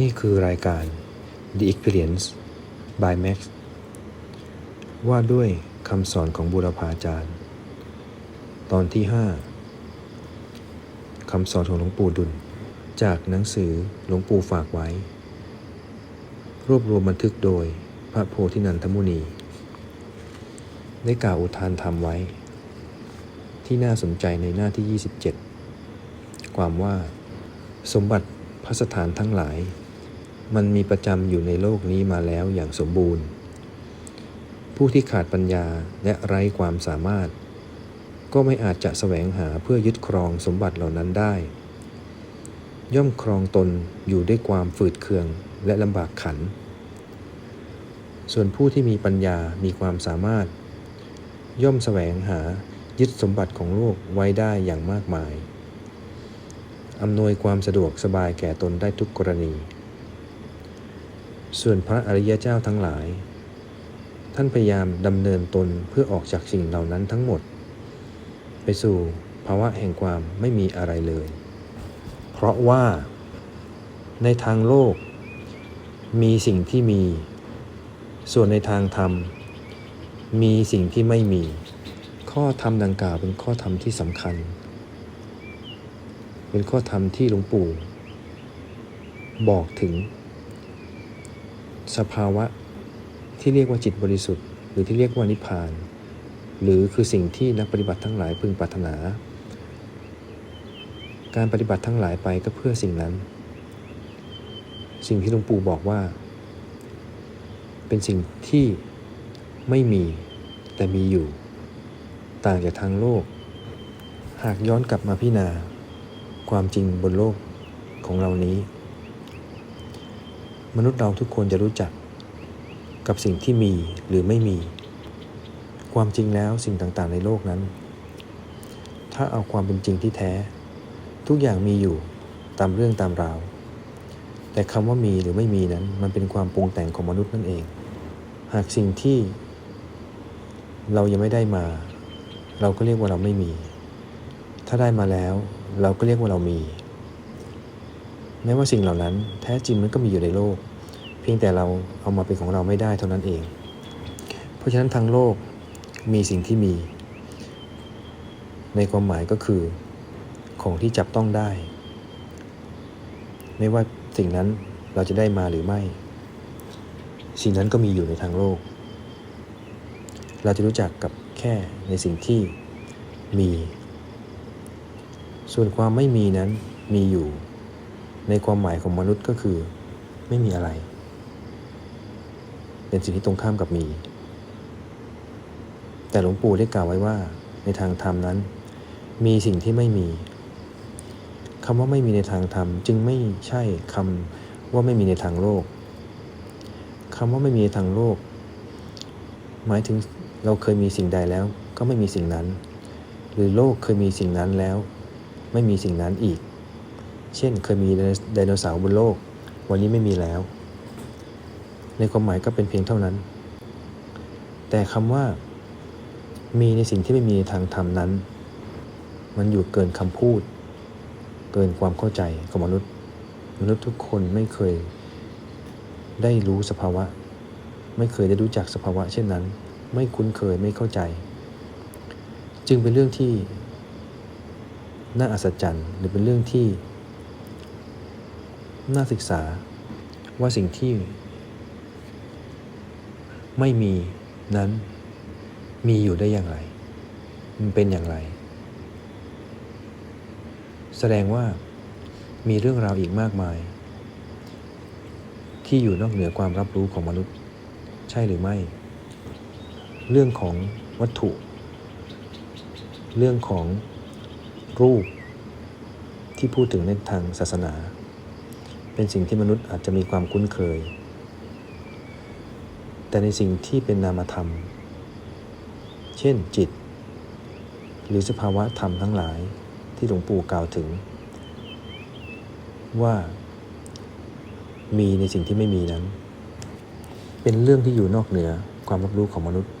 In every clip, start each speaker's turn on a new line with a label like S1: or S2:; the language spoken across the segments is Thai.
S1: นี่คือรายการ The Experience by Max ว่าด้วยคำสอนของบุรพาจารย์ ตอนที่ 5คำสอนของหลวงปู่ดุล จากหนังสือหลวงปู่ฝากไว้ รวบรวมบันทึกโดยพระโพธินันทมุนี ได้กล่าวอุทานธรรมไว้ ที่น่าสนใจในหน้าที่ 27 ความว่าสมบัติพระสถานทั้งหลาย มันมีประจำอยู่ในโลกนี้มาแล้วอย่างสมบูรณ์ ผู้ที่ขาดปัญญาและไร้ความสามารถ ก็ไม่อาจจะแสวงหาเพื่อยึดครองสมบัติเหล่านั้นได้ ย่อมครองตนอยู่ด้วยความฝืดเคืองและลำบากขัน ส่วนผู้ที่มีปัญญามีความสามารถ ย่อมแสวงหายึดสมบัติของโลกไว้ได้อย่างมากมายอำนวยความสะดวกสบายแก่ตนได้ทุกกรณี ส่วนพระอริยเจ้าทั้งหลาย ท่านพยายามดำเนินตนเพื่อออกจากสิ่งเหล่านั้นทั้งหมด ไปสู่ภาวะแห่งความไม่มีอะไรเลย เพราะว่าในทางโลก มีสิ่งที่มี ส่วนในทางธรรม มีสิ่งที่ไม่มี ข้อธรรมดังกล่าวเป็นข้อธรรมที่สำคัญ เป็นข้อธรรมที่หลวงปู่ บอกถึง สภาวะที่เรียกว่าจิตบริสุทธิ์ หรือที่เรียกว่านิพพาน หรือคือสิ่งที่นักปฏิบัติทั้งหลายพึงปรารถนา การปฏิบัติทั้งหลายไปก็เพื่อสิ่งนั้น สิ่งที่หลวงปู่บอกว่า เป็นสิ่งที่ไม่มีแต่มีอยู่ ต่างจากทางโลก หากย้อนกลับมาพิจารณาความจริงบนโลกของเรานี้ มนุษย์เราทุกคนจะรู้จัก กับสิ่งที่มีหรือไม่มี ความจริงแล้วสิ่งต่างๆ ในโลกนั้น ถ้าเอาความเป็นจริงที่แท้ ทุกอย่างมีอยู่ตามเรื่องตามราว แต่คำว่ามีหรือไม่มีนั้น มันเป็นความปรุงแต่งของมนุษย์นั่นเอง หากสิ่งที่ เรายังไม่ได้มา เราก็เรียกว่าเราไม่มี ถ้าได้มาแล้ว เราก็เรียกว่าเรามีแม้ว่าสิ่งเหล่านั้นแท้จริงมันก็มีอยู่ในโลก เพียงแต่เราเอามาเป็นของเราไม่ได้เท่านั้นเอง เพราะฉะนั้นทางโลกมีสิ่งที่มี ในความหมายก็คือของที่จับต้องได้ ไม่ว่าสิ่งนั้นเราจะได้มาหรือไม่ สิ่งนั้นก็มีอยู่ในทางโลก เราจะรู้จักกับแค่ในสิ่งที่มี ส่วนความไม่มีนั้นมีอยู่ ในความหมายของมนุษย์ก็คือ ไม่มีอะไร เป็นสิ่งที่ตรงข้ามกับมี แต่หลวงปู่ได้กล่าวไว้ว่า ในทางธรรมนั้น มีสิ่งที่ไม่มีคำว่าไม่มีในทางธรรม จึงไม่ใช่คำว่าไม่มีในทางโลกคำว่าไม่มีในทางโลก หมายถึงเราเคยมีสิ่งใดแล้ว ก็ไม่มีสิ่งนั้น หรือโลกเคยมีสิ่งนั้นแล้ว ไม่มีสิ่งนั้นอีก เช่นเคยมีไดโนเสาร์บนโลก วันนี้ไม่มีแล้ว ในความหมายก็เป็นเพียงเท่านั้น แต่คำว่า มีในสิ่งที่ไม่มีในทางธรรมนั้น มันอยู่เกินคำพูด เกินความเข้าใจของมนุษย์ มนุษย์ทุกคนไม่เคยได้รู้สภาวะ ไม่เคยได้รู้จักสภาวะ เช่นนั้น ไม่คุ้นเคยไม่เข้าใจ จึงเป็นเรื่องที่น่าอัศจรรย์ หรือเป็นเรื่องที่ น่าศึกษาว่าสิ่งที่ ไม่มีนั้นมีอยู่ได้อย่างไร มันเป็นอย่างไร แสดงว่ามีเรื่องราวอีกมากมาย ที่อยู่นอกเหนือความรับรู้ของมนุษย์ ใช่หรือไม่ เรื่องของวัตถุ เรื่องของรูปที่พูดถึงในทางศาสนา เป็นสิ่งที่มนุษย์อาจจะมีความคุ้นเคย แต่ในสิ่งที่เป็นนามธรรม เช่นจิต หรือสภาวะธรรมทั้งหลายที่หลวงปู่กล่าวถึง ว่า มีในสิ่งที่ไม่มีนั้น เป็นเรื่องที่อยู่นอกเหนือความรับรู้ของมนุษย์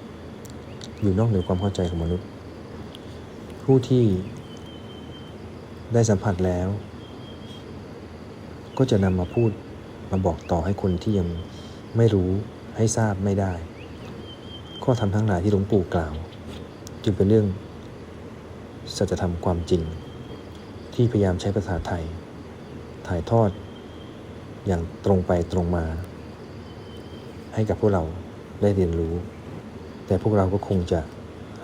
S1: อยู่นอกเหนือความเข้าใจของมนุษย์ ผู้ที่ได้สัมผัสแล้ว ก็จะนำมาพูดมาบอกต่อให้คนที่ยังไม่รู้ ให้ทราบไม่ได้ ข้อธรรมทั้งหลายที่หลวงปู่กล่าว จึงเป็นเรื่องสัจธรรมความจริง ที่พยายามใช้ภาษาไทย ถ่ายทอด อย่างตรงไปตรงมา ให้กับพวกเราได้เรียนรู้ แต่พวกเราก็คงจะ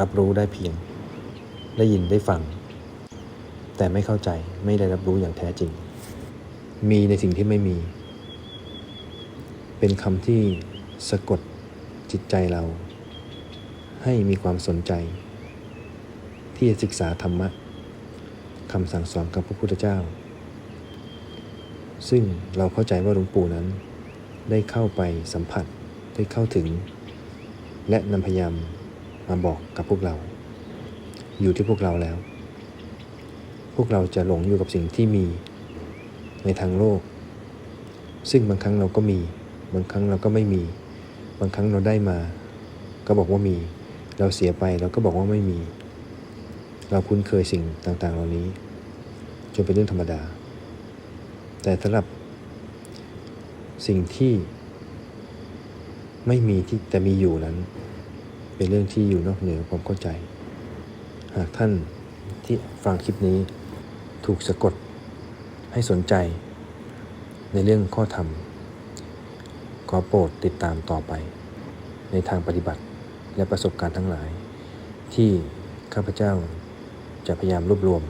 S1: รับรู้ได้เพียง ได้ยินได้ฟัง แต่ไม่เข้าใจไม่ได้รับรู้อย่างแท้จริง มีในสิ่งที่ไม่มี เป็นคำที่ สะกดจิตใจเรา ให้มีความสนใจ ที่จะศึกษาธรรมะคำสั่งสอนของพระพุทธเจ้า ซึ่งเราเข้าใจว่าหลวงปู่นั้น ได้เข้าไปสัมผัสได้เข้าถึง และนำพยายามมาบอกกับพวกเรา อยู่ที่พวกเราแล้ว พวกเราจะหลงอยู่กับสิ่งที่มีในทางโลก ซึ่งบางครั้งเราก็มี บางครั้งเราก็ไม่มี บางครั้งเราได้มา ก็บอกว่ามี เราเสียไปเราก็บอกว่าไม่มี เราคุ้นเคยสิ่งต่างๆ เหล่านี้ จนเป็นเรื่องธรรมดา แต่สำหรับสิ่งที่ไม่มีที่แต่มีอยู่นั้น เป็นเรื่องที่อยู่นอกเหนือความเข้าใจ หากท่านที่ฟังคลิปนี้ถูกสะกดให้สนใจในเรื่องข้อธรรม ขอโปรดติดตามต่อไป ในทางปฏิบัติและประสบการณ์ทั้งหลาย ที่ข้าพเจ้าจะพยายามรวบรวม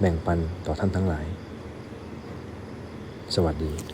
S1: แบ่งปันต่อท่านทั้งหลาย สวัสดี